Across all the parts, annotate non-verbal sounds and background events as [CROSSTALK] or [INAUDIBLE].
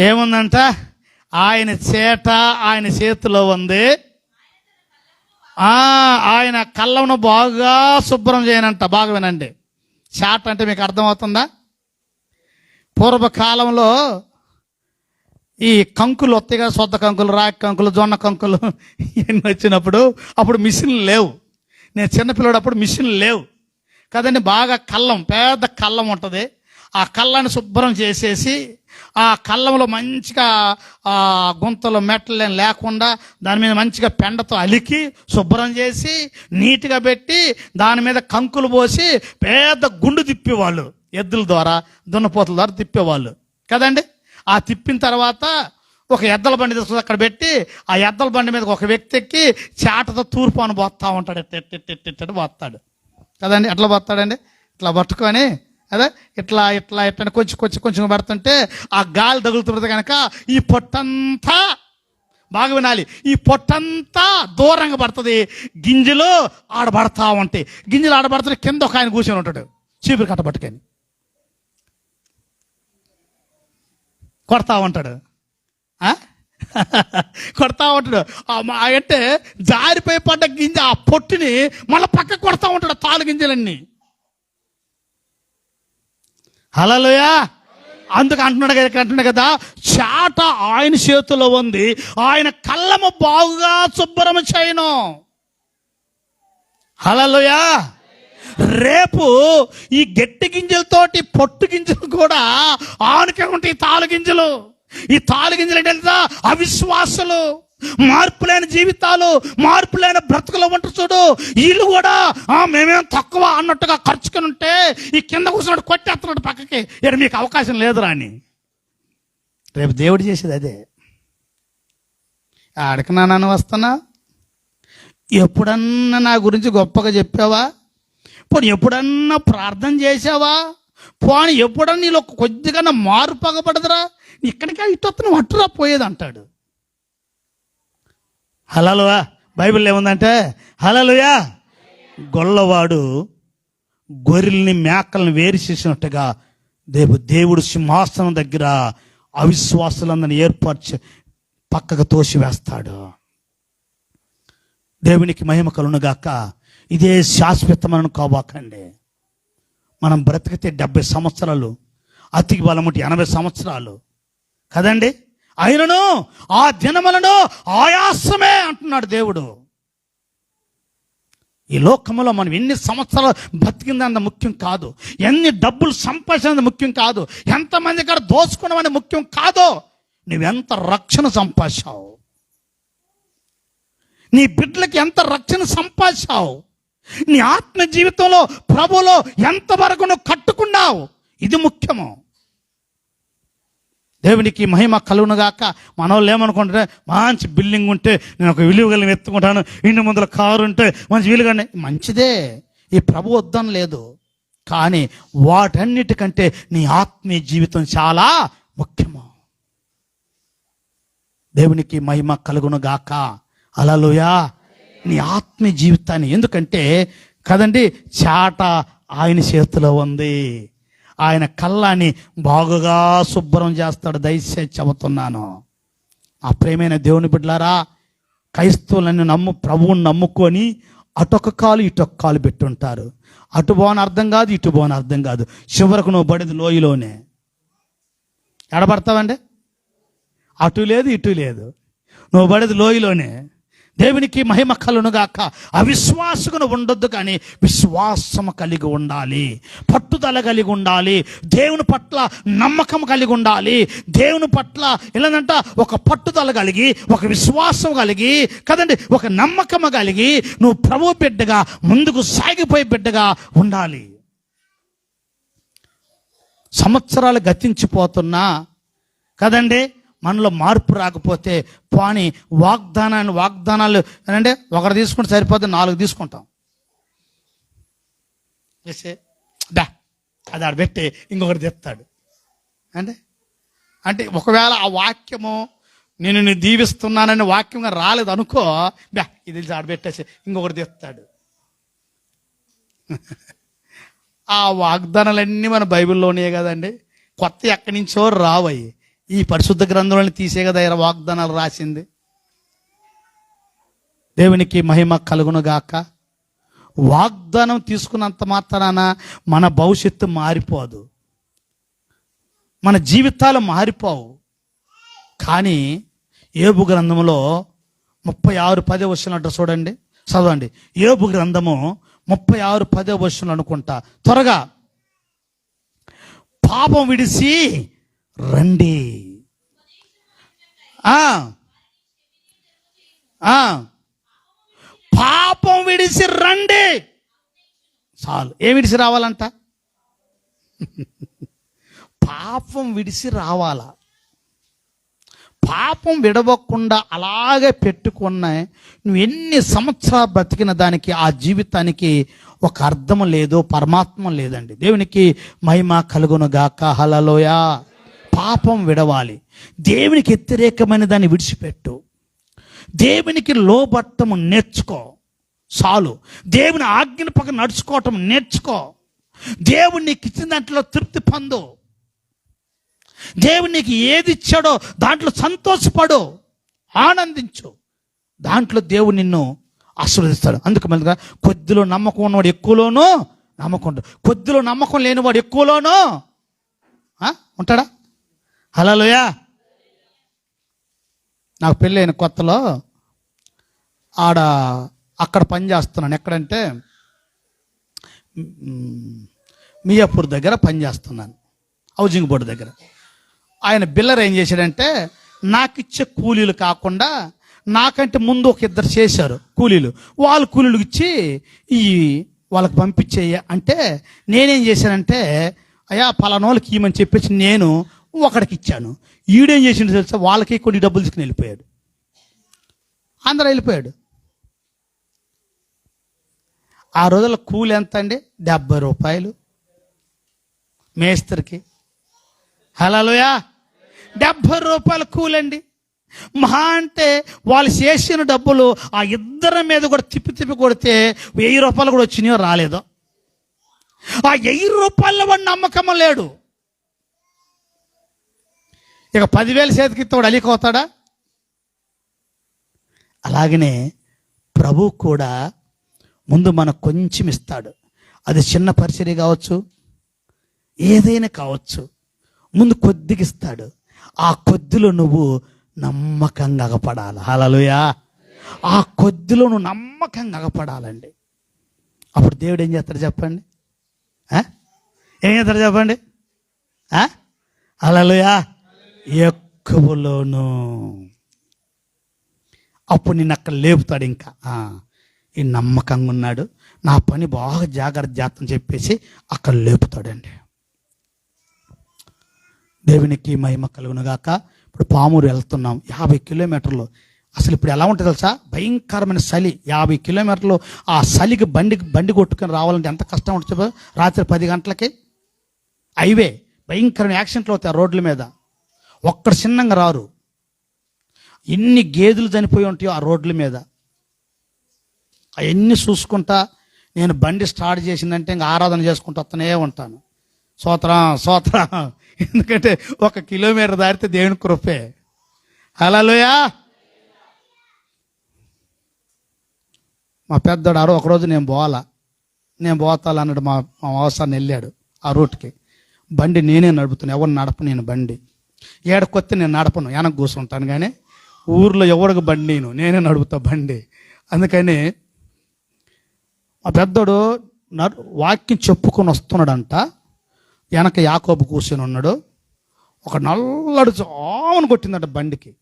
ఏముందంట? ఆయన చేట ఆయన చేతిలో ఉంది. ఆయన కళ్ళను బాగా శుభ్రం చేయనంట. బాగా వినండి. చాట అంటే మీకు అర్థమవుతుందా? పూర్వకాలంలో ఈ కంకులు వస్తాయిగా సొద్ద కంకులు రాగి కంకులు జొన్న కంకులు ఇవన్నీ వచ్చినప్పుడు అప్పుడు మిషన్లు లేవు. నేను చిన్నపిల్లడు అప్పుడు మిషన్లు లేవు. కదండి బాగా కళ్ళం పెద్ద కళ్ళం ఉంటుంది. ఆ కళ్ళను శుభ్రం చేసేసి ఆ కళ్ళంలో మంచిగా ఆ గుంతలు మెట్టలు లేకుండా దాని మీద మంచిగా పెండతో అలికి శుభ్రం చేసి నీట్గా పెట్టి దాని మీద కంకులు పోసి పెద్ద గుండు తిప్పేవాళ్ళు ఎద్దుల ద్వారా దున్నపోతుల ద్వారా తిప్పేవాళ్ళు కదండి ఆ తిప్పిన తర్వాత ఒక ఎద్దల బండి తీసుకుని అక్కడ పెట్టి ఆ ఎద్దల బండి మీద ఒక వ్యక్తి ఎక్కి చాటతో తూర్పు అని పోతా ఉంటాడు ఎట్ట ఎట్ట పోతాడు కదండి ఎట్లా పోతాడండి ఇట్లా పట్టుకొని అదే? ఇట్లా ఇట్లా ఇట్లా కొంచెం కొంచెం కొంచెం పడుతుంటే ఆ గాలి తగులుతుంది కనుక ఈ పొట్టంతా బాగా వినాలి. ఈ పొట్టంతా దూరంగా పడుతుంది. గింజలు ఆడబడతా ఉంటాయి. గింజలు ఆడబడుతుంటే కింద ఒక ఆయన కూర్చొని ఉంటాడు. చీపురు కట్ట పట్టుకొని. కొడతా ఉంటాడు. [LAUGHS] కొడతా ఉంటాడు. ఆ అంటే జారిపోయి పడ్డ గింజ ఆ పొట్టుని మళ్ళీ పక్క కొడతా ఉంటాడు తాలు గింజలన్నీ. హలోయా అందుకు అంటున్నాడు కదా అంటున్నాడు కదా చాట ఆయన చేతిలో ఉంది. ఆయన కళ్ళము బాగుగా శుభ్రం చేయను. హలోయా రేపు ఈ గట్టి గింజలతోటి పొట్టు గింజలు కూడా ఆనుకే ఉంటాయి ఈ తాలు గింజలు. ఈ తాలు గింజలు ఏంటంటే అవిశ్వాసులు. మార్పు లేని జీవితాలు మార్పు లేని బ్రతుకులు ఉంటారు చూడు. వీళ్ళు కూడా మేమేం తక్కువ అన్నట్టుగా ఖర్చుకుని ఉంటే ఈ కింద కూర్చున్నాడు కొట్టేస్తున్నాడు పక్కకి. ఇక్కడ మీకు అవకాశం లేదురా అని రేపు దేవుడు చేసేది అదే. ఆడికి నాన్న వస్తున్నా? ఎప్పుడన్నా నా గురించి గొప్పగా చెప్పావా? పోనీ ఎప్పుడన్నా ప్రార్థన చేసావా పోనీ ఎప్పుడన్నా నీలో కొద్దిగా మారు పగపడదురా? ఇక్కడికి ఇటు వస్తున్నావు అట్టురా పోయేది అంటాడు. హలలువా బైబిల్ ఏముందంటే హలలుయా. గొల్లవాడు గొర్రెల్ని మేకల్ని వేరు చేసినట్టుగా దేవు దేవుడు సింహాసనం దగ్గర అవిశ్వాసులందరిని ఏర్పరిచి పక్కకు తోసివేస్తాడు. దేవునికి మహిమ కలునుగాక ఇదే శాశ్వతమని కావాకండి. మనం బ్రతికితే డెబ్బై సంవత్సరాలు అతికి బలముటి ఎనభై సంవత్సరాలు. కదండి? అయినను ఆ దినములను ఆయాసమే అంటున్నాడు దేవుడు. ఈ లోకములో మనం ఎన్ని సంవత్సరాలు బ్రతికిందంత ముఖ్యం కాదు. ఎన్ని డబ్బులు సంపాదించినంత ముఖ్యం కాదు. ఎంతమంది కాడ దోచుకున్నామని ముఖ్యం కాదో. నువ్వెంత రక్షణ సంపాదించావు? నీ బిడ్డలకి ఎంత రక్షణ సంపాదించావు? నీ ఆత్మ జీవితంలో ప్రభులో ఎంతవరకు నువ్వు కట్టుకున్నావు? ఇది ముఖ్యము. దేవునికి మహిమ కలుగునుగాక మన వాళ్ళు ఏమనుకుంటే మంచి బిల్డింగ్ ఉంటే నేను ఒక విలువగలను ఎత్తుకుంటాను. ఇంటి ముందర కారు ఉంటే మంచి విలువగానే మంచిదే. ఈ ప్రభు వద్దని లేదు. కానీ వాటన్నిటికంటే నీ ఆత్మీయ జీవితం చాలా ముఖ్యము. దేవునికి మహిమ కలుగునుగాక అలలుయా. నీ ఆత్మీయ జీవితాన్ని ఎందుకంటే కదండి చాట ఆయన చేతిలో ఉంది. ఆయన కళ్ళని బాగుగా శుభ్రం చేస్తాడు దయచేసి చెబుతున్నాను. ఆ ప్రేమైన దేవుని బిడ్డలారా క్రైస్తవులను నమ్ము ప్రభువుని నమ్ముకొని అటొక కాలు ఇటొక కాలు పెట్టుంటారు. అటు పోని అర్థం కాదు ఇటు పోని అర్థం కాదు. చివరకు నువ్వు పడేది లోయలోనే. ఎడబడతావండి? అటు లేదు ఇటు లేదు. నువ్వు పడేది లోయలోనే. దేవునికి మహిమ కలునుగాక. అవిశ్వాసకును ఉండొద్దు కానీ విశ్వాసము కలిగి ఉండాలి. పట్టుదల కలిగి ఉండాలి. దేవుని పట్ల నమ్మకం కలిగి ఉండాలి. దేవుని పట్ల ఎలానంట ఒక పట్టుదల కలిగి ఒక విశ్వాసం కలిగి కదండి? ఒక నమ్మకం కలిగి నువ్వు ప్రభు బిడ్డగా ముందుకు సాగిపోయే బిడ్డగా ఉండాలి. సంవత్సరాలు గతించిపోతున్నా కదండి? మనలో మార్పు రాకపోతే పాని వాగ్దానాన్ని వాగ్దానాలు అంటే ఒకరు తీసుకుంటే సరిపోతే నాలుగు తీసుకుంటాం. చేసే దా అది ఆడ పెట్టి ఇంకొకటి చెప్తాడు. అంటే అంటే ఒకవేళ ఆ వాక్యము నేను నేను దీవిస్తున్నానని వాక్యంగా రాలేదు అనుకో బ్యా ఇది ఆడబెట్టేసి ఇంకొకటి తెస్తాడు [LAUGHS] ఆ వాగ్దానాలన్నీ మన బైబిల్లోనే కదండి. కొత్త ఎక్కడి నుంచో రావయ్యి. ఈ పరిశుద్ధ గ్రంథంలోని తీసే కదా ఈయన వాగ్దానాలు రాసింది. దేవునికి మహిమ కలుగును గాక వాగ్దానం తీసుకున్నంత మాత్రాన మన భవిష్యత్తు మారిపోదు. మన జీవితాలు మారిపోవు. కానీ ఏబు గ్రంథంలో ముప్పై ఆరు పదే వచ్చినట్టు చూడండి. చదవండి. ఏబు గ్రంథము ముప్పై ఆరు పదే వచ్చిన అనుకుంటా. త్వరగా. పాపం విడిసి రండి. పాపం విడిసి రండి. చాలు. ఏ విడిసి రావాలంట? పాపం విడిసి రావాలా? పాపం విడవకుండా అలాగే పెట్టుకున్న నువ్వు ఎన్ని సంవత్సరాలు బ్రతికిన దానికి ఆ జీవితానికి ఒక అర్థం లేదు పరమాత్మ లేదండి. దేవునికి మహిమ కలుగును గాక హలలోయా పాపం విడవాలి. దేవునికి వ్యతిరేకమైన దాన్ని విడిచిపెట్టు. దేవునికి లోబట్టము నేర్చుకో. చాలు దేవుని ఆజ్ఞల పక్కన నడుచుకోవటం నేర్చుకో. దేవుడు నీకు ఇచ్చిన దాంట్లో తృప్తి పొందు. దేవుడు నీకు ఏది ఇచ్చాడో దాంట్లో సంతోషపడు. ఆనందించు. దాంట్లో దేవుడు నిన్ను ఆశీర్వదిస్తాడు. అందుకు మళ్ళీ కొద్దిలో నమ్మకం ఉన్నవాడు ఎక్కువలోనూ నమ్మకం కొద్దిలో నమ్మకం లేనివాడు ఎక్కువలోనూ ఉంటాడా? హలోయా నాకు పెళ్ళైన కొత్తలో ఆడ అక్కడ పని చేస్తున్నాను. ఎక్కడంటే మియాపూర్ దగ్గర పని చేస్తున్నాను. బోర్డు దగ్గర. ఆయన బిల్లర్ ఏం చేశాడంటే నాకు ఇచ్చే కూలీలు కాకుండా నాకంటే ముందు ఒక ఇద్దరు చేశారు కూలీలు. వాళ్ళు కూలీలు ఇచ్చి ఈ వాళ్ళకి పంపించేయ అంటే నేనేం చేశానంటే అయ్యా పలానోళ్ళకి ఈమని చెప్పేసి నేను ఒకడికి ఇచ్చాను ఈడేం చేసిండు తెలుసా? వాళ్ళకి కొన్ని డబ్బులు తీసుకుని వెళ్ళిపోయాడు. అందరూ వెళ్ళిపోయాడు. ఆ రోజుల కూలి ఎంత అండి? డెబ్బై రూపాయలు. మేస్త్రికి. హలోయా డెబ్బై రూపాయల కూలండి. మహా అంటే వాళ్ళు చేసిన డబ్బులు ఆ ఇద్దరి మీద కూడా తిప్పి తిప్పి కొడితే వెయ్యి రూపాయలు కూడా వచ్చినాయో రాలేదో? ఆ వెయ్యి రూపాయల వాడు నమ్మకం లేడు. ఇక పదివేలు చేతికి ఇస్తాడు అలికోతాడా అలాగనే ప్రభు కూడా ముందు మనకు కొంచెం ఇస్తాడు. అది చిన్న పరిచర్య కావచ్చు ఏదైనా కావచ్చు ముందు కొద్దిగా ఇస్తాడు. ఆ కొద్దిలో నువ్వు నమ్మకంగా అగపడాలి. హలలుయా ఆ కొద్దిలో నువ్వు నమ్మకంగా అగపడాలండి. అప్పుడు దేవుడు ఏం చేస్తాడు చెప్పండి? ఏం చేస్తాడు చెప్పండి? హలలుయా ఎక్కువలోను. అప్పుడు నేను అక్కడ లేపుతాడు ఇంకా. ఈ నమ్మకంగా ఉన్నాడు. నా పని బాగా జాగ్రత్త జాతం చెప్పేసి అక్కడ లేపుతాడండి. దేవునికి మహిమ కలుగునుగాక ఇప్పుడు పామూరు వెళ్తున్నాం. యాభై కిలోమీటర్లు. అసలు ఇప్పుడు ఎలా ఉంటుంది తెలుసా? భయంకరమైన చలి. యాభై కిలోమీటర్లు ఆ చలికి బండి బండి కొట్టుకొని రావాలంటే ఎంత కష్టం ఉంటుంది రాత్రి పది గంటలకి. హైవే. భయంకరమైన యాక్సిడెంట్లు అవుతాయి రోడ్ల మీద. ఒక్కడు చిన్నంగా రారు. ఎన్ని గేదెలు చనిపోయి ఉంటాయో ఆ రోడ్ల మీద. అవన్నీ చూసుకుంటా నేను బండి స్టార్ట్ చేసిందంటే ఇంకా ఆరాధన చేసుకుంటూ వస్తూనే ఉంటాను. సోత్రం సోత్రం. ఎందుకంటే ఒక కిలోమీటర్ దాటితే దేవుని కృపే. హలోయా మా పెద్దోడు ఆడు ఒకరోజు నేను పోవాలా. నేను పోతాను అన్నాడు మా మా అవసరాన్ని వెళ్ళాడు ఆ రూట్కి. బండి నేనే నడుపుతున్నాను ఎవరు నడప నేను బండి. ఏడకొత్తే నేను నడపను వెనక కూర్చుంటాను కానీ ఊర్లో ఎవరికి బండి నేను నేనే నడుపుతా బండి. అందుకని మా పెద్దోడు నడు వాక్యం చెప్పుకొని వస్తున్నాడంట. వెనక యాకోబు కూర్చొని ఉన్నాడు. ఒక నల్లడు చావును కొట్టిందంట బండికి.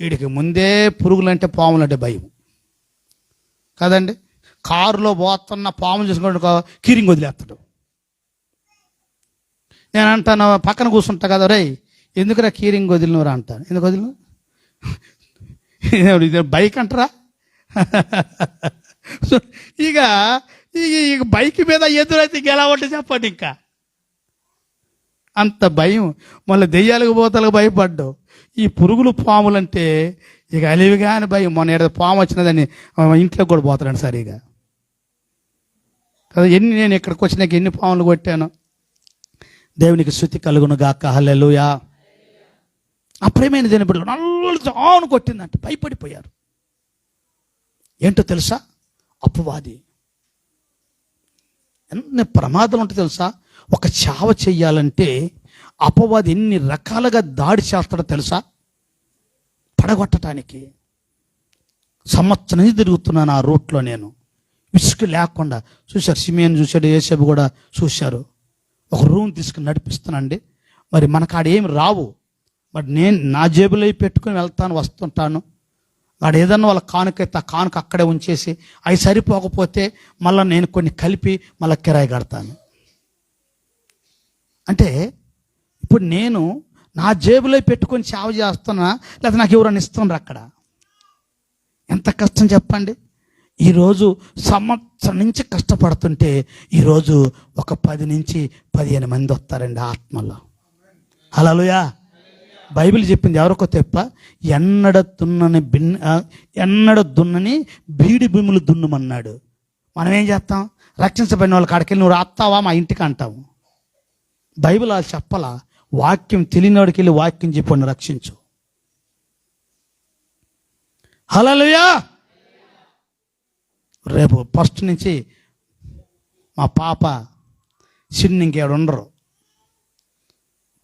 వీడికి ముందే పురుగులంటే పాములంటే భయం. కదండి? కారులో పోతున్న పాములు చూసుకుంటే కీరింగ్ వదిలేస్తాడు. నేను అంటాను పక్కన కూర్చుంటా కదా రే ఎందుకురా కీరింగ్ వదిలినవరా అంటాను ఎందుకు వదిలిన? ఇది బైక్ అంటారా? ఇక ఇక ఈ- బైక్ మీద ఎదురైతే ఇంక ఎలా చెప్పండి ఇంకా. అంత భయం. మళ్ళీ దెయ్యాలకు పోతలకు భయపడ్డావు. ఈ పురుగులు పాములంటే ఇక అలివిగా అని భయం. మొన్న ఏడాది పాము వచ్చినదని ఇంట్లోకి కూడా పోతాడు సరిగా కదా ఎన్ని నేను ఇక్కడికి వచ్చినాక ఎన్ని పాములు కొట్టాను? దేవునికి శృతి కలుగును గాక హల్లెలుయా. నా ప్రేమైన దేని బిడ్డలు ఆను కొట్టిందంటే. భయపడిపోయారు. ఏంటో తెలుసా? అపవాది. ఎన్ని ప్రమాదం ఉంటాయి తెలుసా? ఒక చావ చెయ్యాలంటే అపవాది ఎన్ని రకాలుగా దాడి చేస్తాడో తెలుసా? పడగొట్టడానికి సంవత్సరం నుంచి తిరుగుతున్నాను ఆ రూట్లో నేను. విసుగు లేకుండా. చూశారు సిమియన్ చూశాడు ఏసేపు కూడా చూశారు. ఒక రూమ్ తీసుకుని నడిపిస్తానండి మరి మనకు రావు. మరి నేను నా జేబులో పెట్టుకుని వెళ్తాను వస్తుంటాను. వాడు ఏదన్నా వాళ్ళ కానుకైతే ఆ కానుక అక్కడే ఉంచేసి అవి సరిపోకపోతే మళ్ళీ నేను కొన్ని కలిపి మళ్ళీ కిరాయి కడతాను. అంటే ఇప్పుడు నేను నా జేబులో పెట్టుకొని సేవ చేస్తున్నా లేకపోతే నాకు ఎవరైనా ఇస్తున్నారు అక్కడ? ఎంత కష్టం చెప్పండి. ఈరోజు సంవత్సరం నుంచి కష్టపడుతుంటే ఈరోజు ఒక పది నుంచి పదిహేను మంది వస్తారండి ఆత్మలో. హలోయా బైబిల్ చెప్పింది ఎవరికో తెప్ప ఎన్నడ దున్నని బిన్ ఎన్నడ దున్నని బీడి భూములు దున్నుమన్నాడు. మనం ఏం చేస్తాం? రక్షించబడిన వాళ్ళకి అక్కడికి నువ్వు రాస్తావా? మా ఇంటికి అంటాము. బైబిల్ అది చెప్పలా? వాక్యం తెలియనివాడికి వెళ్ళి వాక్యం చెప్పండి రక్షించు. హలలుయా రేపు ఫస్ట్ నుంచి మా పాప చిన్న ఇంకేడు ఉండరు.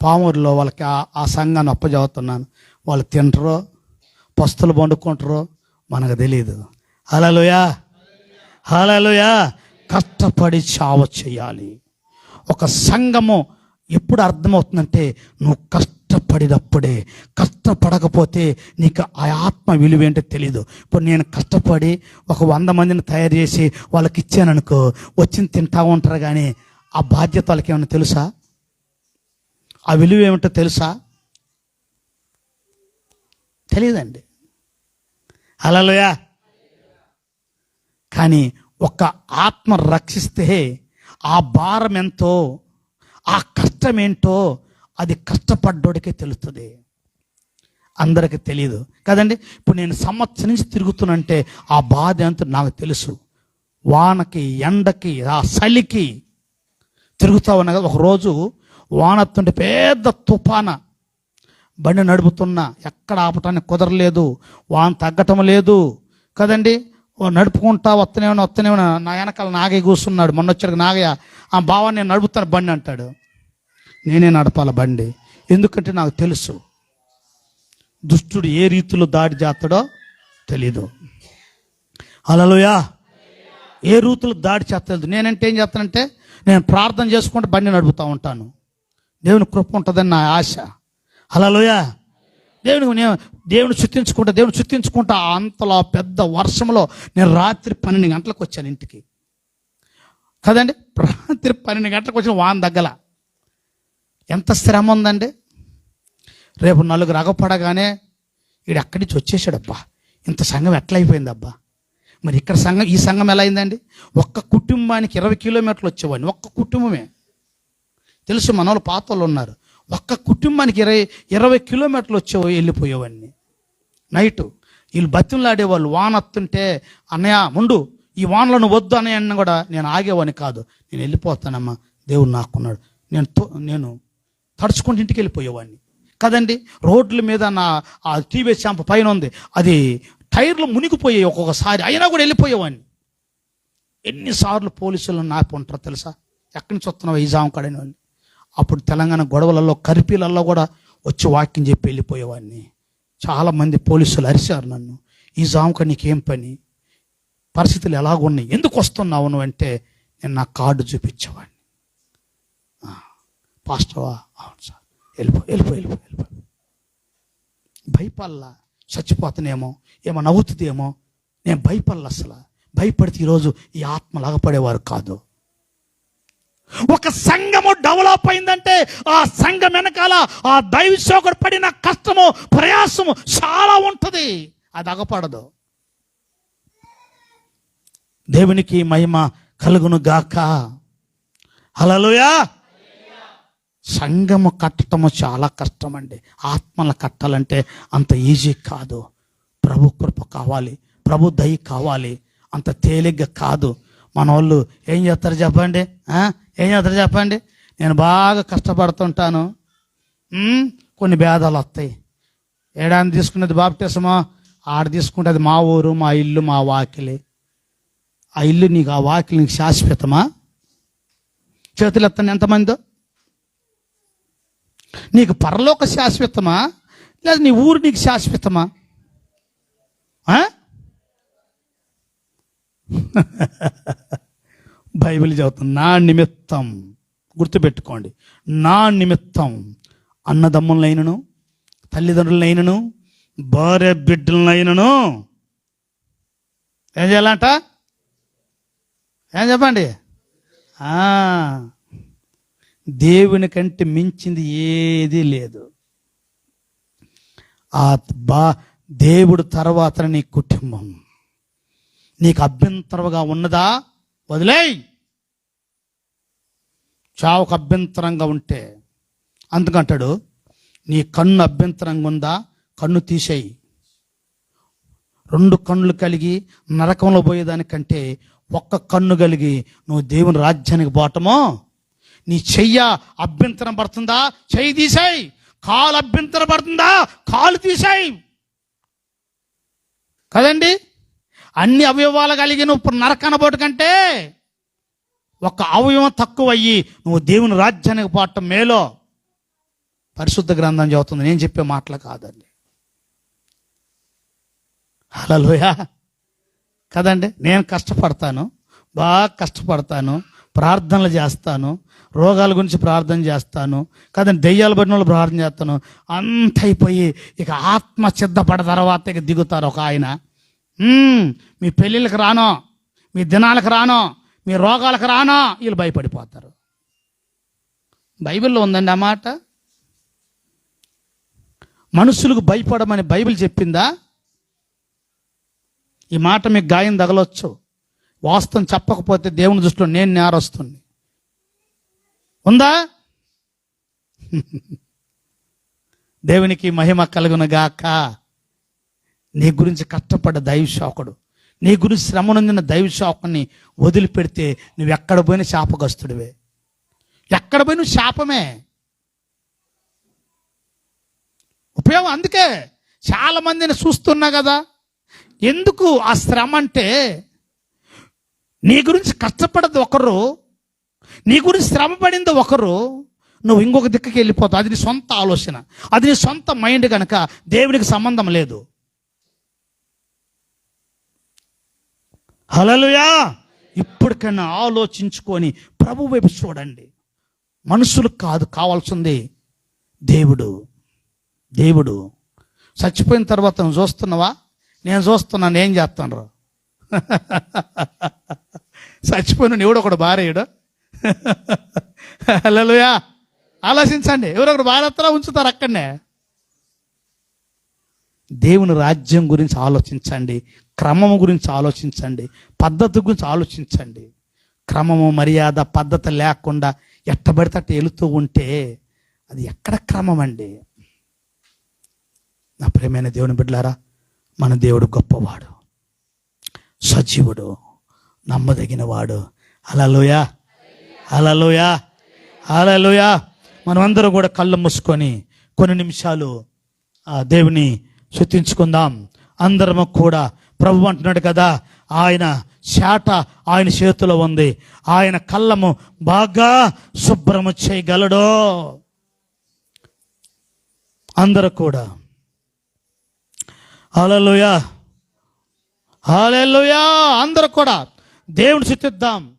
పామూరులో వాళ్ళకి ఆ- ఆ సంఘాన్ని అప్పచెబుతున్నాను వాళ్ళు తింటారో పస్తులు వండుకుంటారో మనకు తెలియదు హలలుయా హలలుయా కష్టపడి చావ చేయాలి. ఒక సంఘము ఎప్పుడు అర్థమవుతుందంటే నువ్వు కష్టపడినప్పుడే కష్టపడకపోతే నీకు ఆ ఆత్మ విలువ ఏంటో తెలీదు. ఇప్పుడు నేను కష్టపడి ఒక వంద మందిని తయారు చేసి వాళ్ళకి ఇచ్చాననుకో వచ్చి తింటా ఉంటారు కానీ ఆ బాధ్యత వాళ్ళకి ఏమైనా తెలుసా? ఆ విలువ ఏమిటో తెలుసా? తెలియదండి హలోయా కానీ ఒక ఆత్మ రక్షిస్తే ఆ భారం ఎంతో ఆ కష్టం ఏంటో అది కష్టపడ్డోడికే తెలుస్తుంది అందరికీ తెలియదు కదండి ఇప్పుడు నేను సంవత్సరం నుంచి తిరుగుతున్నంటే ఆ బాధ ఎంత నాకు తెలుసు. వానకి ఎండకి ఆ చలికి తిరుగుతా ఉన్నా కదా ఒకరోజు వానత్తుంటే పెద్ద తుఫాన. బండి నడుపుతున్నా ఎక్కడ ఆపటానికి కుదరలేదు. వాన తగ్గటం లేదు. కదండి? నడుపుకుంటా వస్తనేమన్నా వస్తనేమన్నా నా వెనకాల నాగే కూర్చున్నాడు. మొన్న వచ్చాడు నాగయ్య. ఆ బావ నేను నడుపుతాను బండి అంటాడు. నేనే నడపాల బండి. ఎందుకంటే నాకు తెలుసు. దుష్టుడు ఏ రీతిలో దాడి చేస్తాడో తెలీదు. అలలోయా ఏ రీతిలో దాడి చేస్తలేదు నేనంటే ఏం చేస్తానంటే నేను ప్రార్థన చేసుకుంటూ బండి నడుపుతూ ఉంటాను. దేవుని కృప ఉంటుందని నా ఆశ. హలోయ దేవుని నేను దేవుని చుట్టించుకుంటా దేవుని చుట్టించుకుంటా అంతలో పెద్ద వర్షంలో నేను రాత్రి పన్నెండు గంటలకు వచ్చాను ఇంటికి. కదండి? రాత్రి పన్నెండు గంటలకు వచ్చిన వాన దగ్గల ఎంత శ్రమ ఉందండి? రేపు నలుగురు అగపడగానే ఈడు అక్కడి నుంచి వచ్చేసాడబ్బా. ఇంత సంఘం ఎట్లయిపోయిందబ్బా? మరి ఇక్కడ సంఘం ఈ సంఘం ఎలా అయిందండి? ఒక్క కుటుంబానికి ఇరవై కిలోమీటర్లు వచ్చేవాడిని. ఒక్క కుటుంబమే. తెలుసు మన వాళ్ళు పాత వాళ్ళు ఉన్నారు. ఒక్క కుటుంబానికి ఇరవై ఇరవై కిలోమీటర్లు వచ్చే వెళ్ళిపోయేవాడిని. నైటు వీళ్ళు బతిమలాడేవాళ్ళు వాన వస్తుంటే అన్నయ్య ముందు ఈ వానలను వద్దు అన్నయ్య కూడా నేను ఆగేవాడిని కాదు. నేను వెళ్ళిపోతానమ్మా దేవుడు నాకున్నాడు. నేను తో- నేను తడుచుకుంటూ ఇంటికి వెళ్ళిపోయేవాడిని. కదండి రోడ్ల మీద నా ఆ టీవీ షాంపు పైన ఉంది. అది టైర్లు మునిగిపోయాయి ఒక్కొక్కసారి. అయినా కూడా వెళ్ళిపోయేవాడిని. ఎన్నిసార్లు పోలీసులు నాపి ఉంటారో తెలుసా? ఎక్కడి నుంచి వస్తున్నావు ఈ కాడని వాళ్ళు. అప్పుడు తెలంగాణ గొడవలలో కరిపీలలో కూడా వచ్చి వాక్యం చెప్పి వెళ్ళిపోయేవాడిని. చాలామంది పోలీసులు అరిశారు నన్ను. ఈ జామక నీకేం పని? పరిస్థితులు ఎలాగున్నాయి? ఎందుకు వస్తున్నావు నువ్వు అంటే నేను నా కార్డు చూపించేవాడిని. పాస్టవా పాస్టర్వా అవును సార్. వెళ్ళిపో వెళ్ళిపో వెళ్ళిపో వెళ్ళిపో. భయపడలా. చచ్చిపోతానేమో ఏమో నవ్వుతుందేమో నేను భయపడలా అసలు. భయపడితే ఈరోజు ఈ ఆత్మ లాగపడేవారు కాదు. ఒక సంఘము డెవలప్ అయిందంటే ఆ సంఘం వెనకాల ఆ దైవశోకుడు పడిన కష్టము ప్రయాసము చాలా ఉంటుంది. అది అగపడదు. దేవునికి మహిమ కలుగును గాక. హలలుయా సంఘము కట్టడము చాలా కష్టం అండి ఆత్మలు కట్టాలంటే అంత ఈజీ కాదు. ప్రభు కృప కావాలి. ప్రభు దయ కావాలి. అంత తేలిగ్గా కాదు. మన వాళ్ళు ఏం చేస్తారు చెప్పండి? ఏం చేస్తారు చెప్పండి? నేను బాగా కష్టపడుతుంటాను. కొన్ని భేదాలు వస్తాయి. ఏడాది తీసుకున్నది బాప్టిసమో ఆడ తీసుకుంటే అది మా ఊరు మా ఇల్లు మా వాకిలి. ఆ ఇల్లు నీకు ఆ వాకిలి నీకు శాశ్వతమా? చేతులు ఎత్తాను ఎంతమందో? నీకు పరలోక శాశ్వతమా? లేదా నీ ఊరు నీకు శాశ్వతమా? [LAUGHS] బైబిల్ చదువుతుంది. నా నిమిత్తం గుర్తుపెట్టుకోండి. నా నిమిత్తం అన్నదమ్ములైనను తల్లిదండ్రులైనను భార్య బిడ్డలైనను. ఏం చేయాలంట? ఏం చెప్పండి? దేవుని కంటే మించింది ఏదీ లేదు. ఆ బా దేవుడు తర్వాత నీ కుటుంబం. నీకు అభ్యంతరముగా ఉన్నదా? వదిలేయ్! చావుకు అభ్యంతరంగా ఉంటే అందుకంటాడు నీ కన్ను అభ్యంతరంగా ఉందా? కన్ను తీసేయి. రెండు కన్నులు కలిగి నరకంలో పోయేదానికంటే ఒక్క కన్ను కలిగి నువ్వు దేవుని రాజ్యానికి పోవటమో నీ చెయ్య అభ్యంతరం పడుతుందా? చెయ్యి తీసేయి. కాలు అభ్యంతరం పడుతుందా? కాలు తీసేయి. కదండి? అన్ని అవయవాలు కలిగి నువ్వు ఇప్పుడు నరకనబోటు కంటే ఒక అవయవం తక్కువ అయ్యి నువ్వు దేవుని రాజ్యానికి పోవటం మేలో పరిశుద్ధ గ్రంథం చదువుతుంది నేను చెప్పే మాటలు కాదండి. అలలోయా కదండి? నేను కష్టపడతాను బాగా కష్టపడతాను ప్రార్థనలు చేస్తాను రోగాల గురించి ప్రార్థన చేస్తాను కదండి? దెయ్యాలు పడిన వాళ్ళు ప్రార్థన చేస్తాను. అంత అయిపోయి ఇక ఆత్మ సిద్ధపడ తర్వాత ఇక దిగుతారు ఒక ఆయన. మీ పెళ్ళిళ్ళకి రానో మీ దినాలకు రానో మీ రోగాలకు రానా? వీళ్ళు భయపడిపోతారు. బైబిల్లో ఉందండి ఆ మాట? మనుషులకు భయపడమని బైబిల్ చెప్పిందా? ఈ మాట మీకు గాయం తగలొచ్చు. వాస్తవం చెప్పకపోతే దేవుని దృష్టిలో నేను నేరొస్తుంది ఉందా? [LAUGHS] దేవునికి మహిమ కలుగును గాక నీ గురించి కష్టపడ్డ దైవశాకుడు. నీ గురించి శ్రమ నొందిన దైవశాకుని వదిలిపెడితే నువ్వు ఎక్కడ పోయినా శాపగ్రస్తుడివే. ఎక్కడ పోయిన శాపమే. ఉపయోగం అందుకే చాలామందిని చూస్తున్నా కదా. ఎందుకు ఆ శ్రమ అంటే నీ గురించి కష్టపడదు ఒకరు నీ గురించి శ్రమ పడింది ఒకరు నువ్వు ఇంకొక దిక్కుకి వెళ్ళిపోతావు అది నీ సొంత ఆలోచన. అది నీ సొంత మైండ్ కనుక దేవునికి సంబంధం లేదు. హలలుయా ఇప్పటికైనా ఆలోచించుకొని ప్రభు వైపు చూడండి. మనుషులకు కాదు కావాల్సింది దేవుడు. దేవుడు. చచ్చిపోయిన తర్వాత నువ్వు చూస్తున్నావా? నేను చూస్తున్నాను ఏం చేస్తాను [LAUGHS] చచ్చిపోయిన ఎవడు ఒకడు భార్యడు [LAUGHS] హల్లెలూయా. ఆలోచించండి. ఎవరొకడు భారత్లో ఉంచుతారు అక్కడనే. దేవుని రాజ్యం గురించి ఆలోచించండి క్రమము గురించి ఆలోచించండి పద్ధతి గురించి ఆలోచించండి. క్రమము మర్యాద పద్ధతి లేకుండా ఎట్టబడితే అట్ట వెళుతూ ఉంటే అది ఎక్కడ క్రమం అండి నా ప్రేమైన దేవుని బిడ్డలారా మన దేవుడు గొప్పవాడు సజీవుడు నమ్మదగినవాడు. అలలోయా అలలోయా అలలోయా మనమందరం కూడా కళ్ళు మూసుకొని కొన్ని నిమిషాలు ఆ దేవుని శుద్ధించుకుందాం. అందరము కూడా ప్రభు అంటున్నాడు కదా ఆయన చేట ఆయన చేతిలో ఉంది. ఆయన కళ్ళము బాగా శుభ్రము చేయగలడు. అందరూ కూడా. హల్లెలూయా. హల్లెలూయా. అందరూ కూడా దేవుని శుద్ధిద్దాం.